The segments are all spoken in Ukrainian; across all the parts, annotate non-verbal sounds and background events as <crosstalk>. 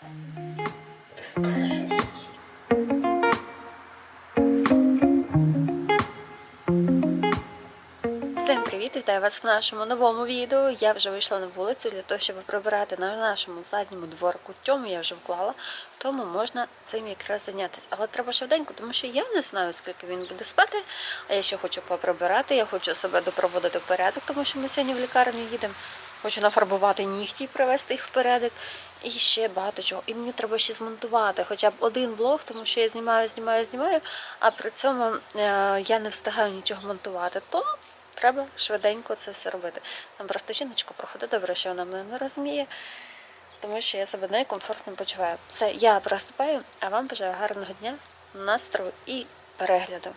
Всім привіт! Вітаю вас в нашому новому відео. Я вже вийшла на вулицю для того, щоб прибирати на нашому задньому дворику. Тьому я вже вклала, тому можна цим якраз зайнятися. Але треба швиденько, тому що я не знаю, скільки він буде спати. А я ще хочу поприбирати, я хочу себе допроводити в порядок, тому що ми сьогодні в лікарню їдемо. Хочу нафарбувати нігті і привести їх в. І ще багато чого. І мені треба ще змонтувати хоча б один влог, тому що я знімаю, знімаю, знімаю, а при цьому е, я не встигаю нічого монтувати. Тому треба швиденько це все робити. Там просто жіночка проходить добре, що вона мене не розуміє, тому що я себе некомфортно почуваю. Все, я приступаю, а вам бажаю гарного дня, настрою і перегляду.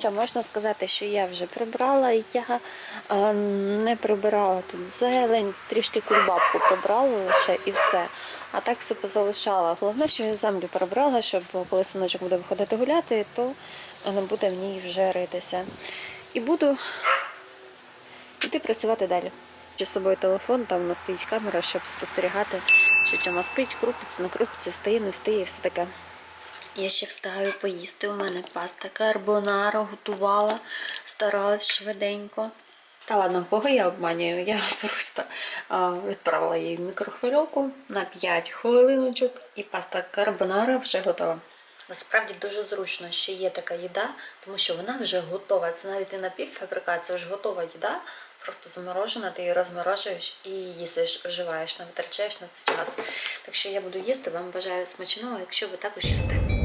Що можна сказати, що я вже прибрала. Я е, не прибирала тут зелень, трішки кульбабку прибрала лише і все. А так все позалишала. Головне, що я землю прибрала, щоб коли синочок буде виходити гуляти, то не буде в ній вже ритися. І буду йти працювати далі. Чи з собою телефон, там у нас стоїть камера, щоб спостерігати, що чома спить, крутиться, не крутиться, встає, не встає і все таке. Я ще встигаю поїсти. У мене паста карбонара готувала, старалась швиденько. Та ладно, кого я обманюю? Я просто а, відправила її в мікрохвильовку на 5 хвилиночок, і паста карбонара вже готова. Насправді дуже зручно, що є така їда, тому що вона вже готова. Це навіть не напівфабрикат, це вже готова їда, просто заморожена, ти її розморожуєш і їсиш, вживаєш, не витрачаєш на це час. Так що я буду їсти, вам бажаю смачного, якщо ви також їсте.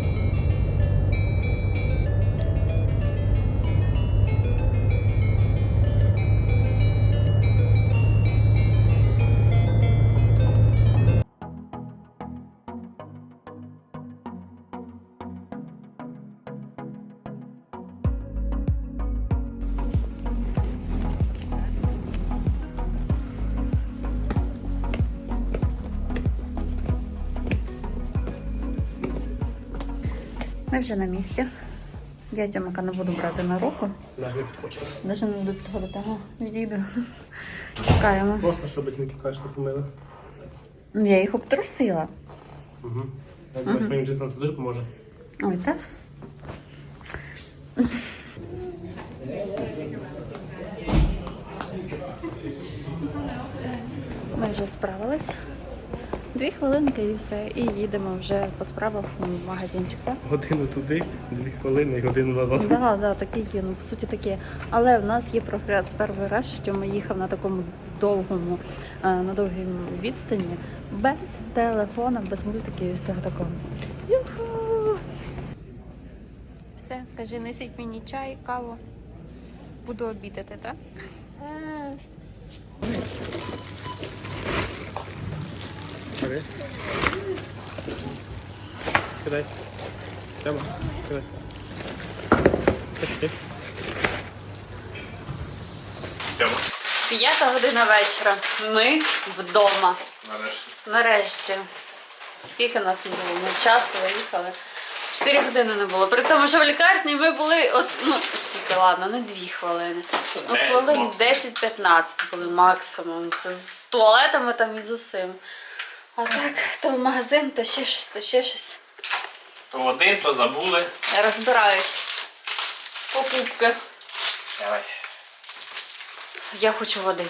Ми вже на місці. Я Тьомика не буду брати на руку. Навіть не буду підходити. Ага, відійду. Чекаємо. Просто, щоб батьки кажуть, не помили. Я їх обтрусила. Угу. Я думаю, що мені це дуже поможе. Ой, та вс... Ми вже справились. Дві хвилинки і все. І їдемо вже по справах в магазинчик. так? Годину туди, дві хвилини і годину назад. Да, да, такі є, ну по суті такі. Але в нас є прогрес. Перший раз, що ми їхав на такому довгому, е, на довгій відстані, без телефона, без мультиків і всього такого. Юху! Все, кажи, несіть мені чай, каву. Буду обідати, так? Бери. Кидай. Тема, кидай. Почти. Тема. П'ята година вечора. Ми вдома. Нарешті. Нарешті. Скільки нас не було? Ми часу виїхали. Чотири години не було. При тому, що в лікарні ми були, от, ну, скільки, ладно, не дві хвилини. Ну, хвилин 10-15 були максимум. Це з туалетами там і з усім. А так, то в магазин, то ще щось, то ще щось. То один, то забули. Розбирають покупки. Давай. Я хочу води.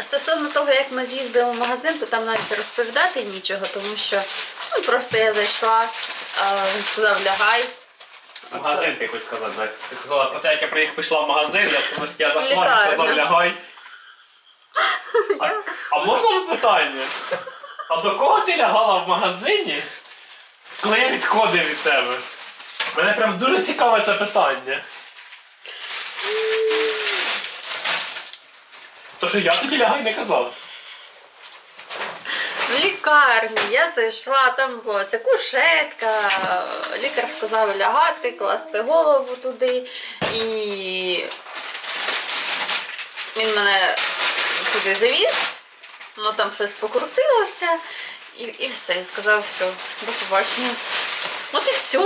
Стосовно того, як ми з'їздили в магазин, то там навіть розповідати нічого, тому що ну, просто я зайшла, він сказав лягай. Магазин ти хочеш сказати? Ти сказала про те, як я приїхав, пішла в магазин, я, сказав, я зайшла, він сказав, лягай. А, можна питання? А до кого ти лягала в магазині, коли я відходив від тебе? Мене прям дуже цікаве це питання. То що я тобі лягай не казав. В лікарні я зайшла, там була ця кушетка, лікар сказав лягати, класти голову туди. І він мене туди завіз, воно там щось покрутилося, і, і все. І сказав, все, до побачення. От і все.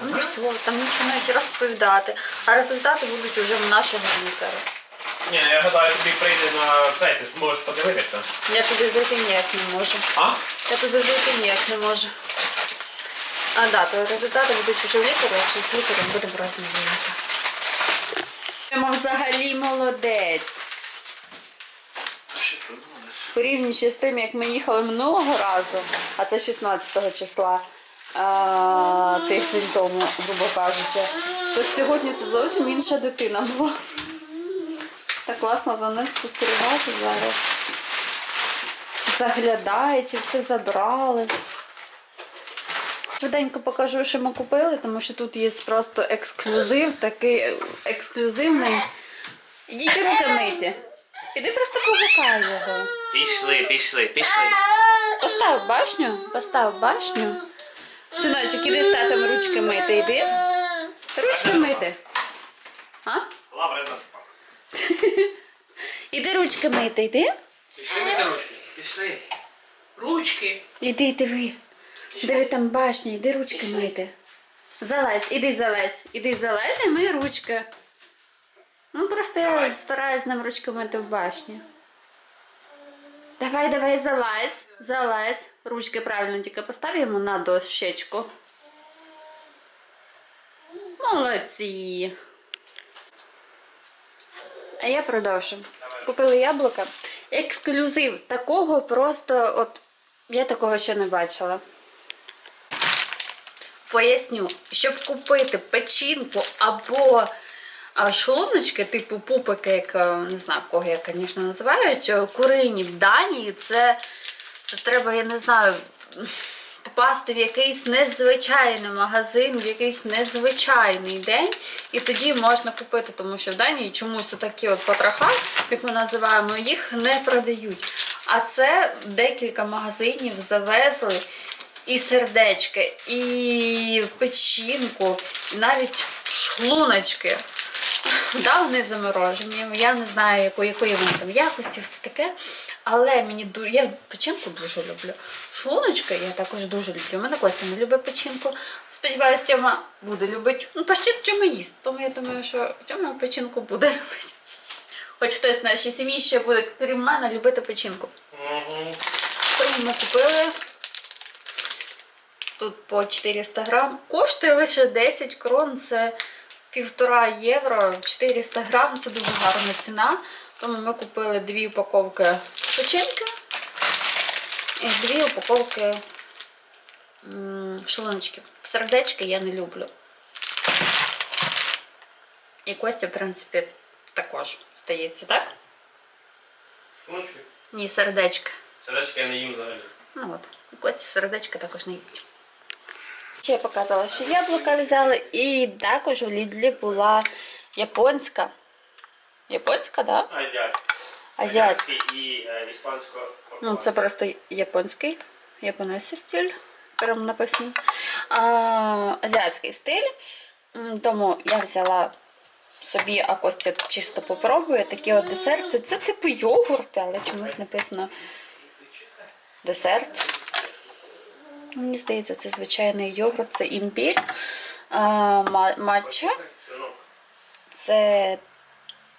Ну все, там нічого навіть розповідати. А результати будуть вже в нашому лікаря. Ні, я гадаю, тобі прийде на цей, ти зможеш подивитися. Я туди зайти ніяк не можу. А? Я туди зайти ніяк не можу. А да, то результати будуть вже в лікаря, якщо з лікарем будемо. Прямо взагалі молодець. Порівнюючи з тим, як ми їхали минулого разу, а це 16 числа а, тиждень тому, грубо кажучи, то сьогодні це зовсім інша дитина була. Так класно за ним спостерігати зараз. Заглядає, чи все забрали. Швиденько покажу, що ми купили, тому що тут є просто ексклюзив, такий ексклюзивний. Ідіть руки мити. Іди просто повикай його. Пішли, пішли, пішли. Постав башню, постав башню. Синочок, іди з татом ручки мити, йди. Ручки мити. А? Лавра, на <laughs> Іди ручки мити, йди. Пішли мити ручки. Пішли. Ручки. Іди, диви. Диви там башня, іди ручки мити. Залазь, іди залазь, іди залазь і мий ручки. Ну просто я стараюсь ручки мити в башні. Давай, давай, залазь, залазь. Ручки правильно тільки постав йому на дощечку. Молодці. А я продовжу. Купили яблука. Ексклюзив. Такого просто, от я такого ще не бачила. Поясню, щоб купити печінку або а, шлуночки, типу пупики, як е, не знаю, кого як, звісно, називають, е, курині в Данії, це, це треба, я не знаю, попасти в якийсь незвичайний магазин, в якийсь незвичайний день, і тоді можна купити, тому що в Данії чомусь отакі от потроха, як ми називаємо, їх не продають. А це декілька магазинів завезли і сердечки, і печінку, і навіть шлуночки. Да, вони заморожені. Я не знаю, якої, якої вони там якості, все таке. Але мені дуже. Я печінку дуже люблю. Шлуночки я також дуже люблю. У мене Костя не любить печінку. Сподіваюсь, Тьома буде любити. Ну, почти Тьома їсть. Тому я думаю, що Тьома печінку буде <laughs> любити. Хоч хтось в нашій сім'ї ще буде, крім мене, любити печінку. Тому ми купили. Тут по 400 грам. Коштує лише 10 крон, це півтора євро, 400 грам, це дуже гарна ціна. Тому ми купили дві упаковки печінки і дві упаковки м. Сердечки я не люблю. І Костя, в принципі, також стається, так? Шлуночки. Ні, сердечки. Сердечки я не їм взагалі. Ну от, у Кості сердечка також не їсть. Ще я показала, що яблука взяли, і також у Лідлі була японська. Японська, так? Да? Азіатський. Азіатська. і е, іспансько Ну, це просто японський, японський стиль, прям написано. А, азіатський стиль. М, Тому я взяла собі, а Костя чисто попробує такі от десерти. Це типу йогурти, але чомусь написано десерт. Мені здається, це звичайний йогурт, це імбір, матча, це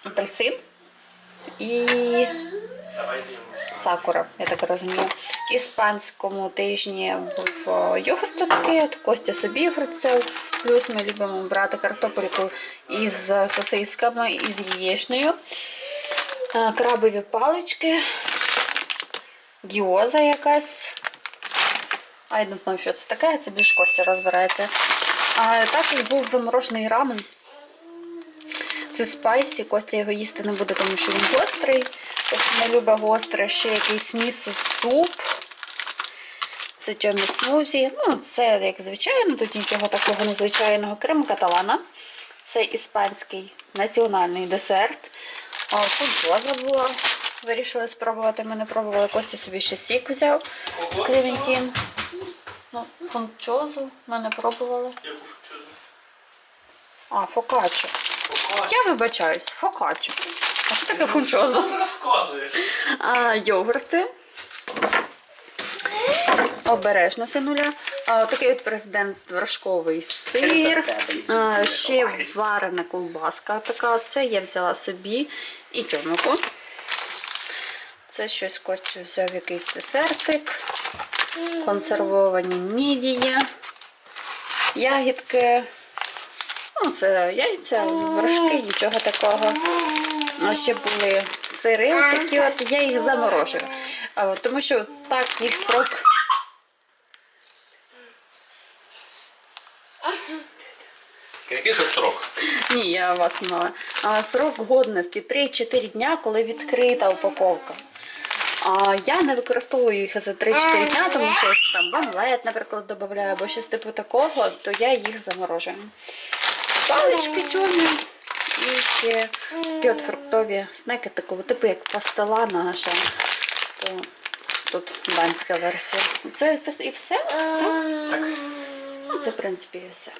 апельсин і сакура, я так розумію. Іспанському тижні був йогурт такий, от Костя собі взяв. Плюс ми любимо брати картопельку із сосисками і з яєчнею. Е, Крабові палички, гіоза якась. Я не знаю, що це таке, це більш Костя розбирається. А також був заморожений рамен. Це спайсі, Костя його їсти не буде, тому що він гострий. Костя не любить гостре, ще якийсь місо суп. Це чомі смузі. Ну, це як звичайно, тут нічого такого незвичайного. Крем каталана. Це іспанський національний десерт. А, Фунчоза була. Вирішили спробувати. Ми не пробували. Костя собі ще сік взяв. Клементін. Ну, фунчозу ми не пробували. Яку функцію? А, фокаччо. Я вибачаюсь, фокаччо. А що таке фунчоза? Що ти розказуєш? А, йогурти. Обережно, синуля. А, такий от президент вершковий сир. А, ще варена ковбаска така. Це я взяла собі і тьомику. Це щось Костю взяв якийсь десертик. Консервовані мідії, ягідки. Ну, це яйця, вершки, нічого такого. А ще були сири такі от, я їх заморожую. Тому що так їх срок. Який же срок? Ні, я вас не мала. А, срок годності 3-4 дня, коли відкрита упаковка. А я не використовую їх за 3-4 дня, тому що там в омлет, наприклад, додаю або щось типу такого, то я їх заморожую. Палички чорні і ще такі от фруктові снеки, такого типу як пастила наша. То тут данська версія. Це і все? Так? Так. Ну, це, в принципі, і все.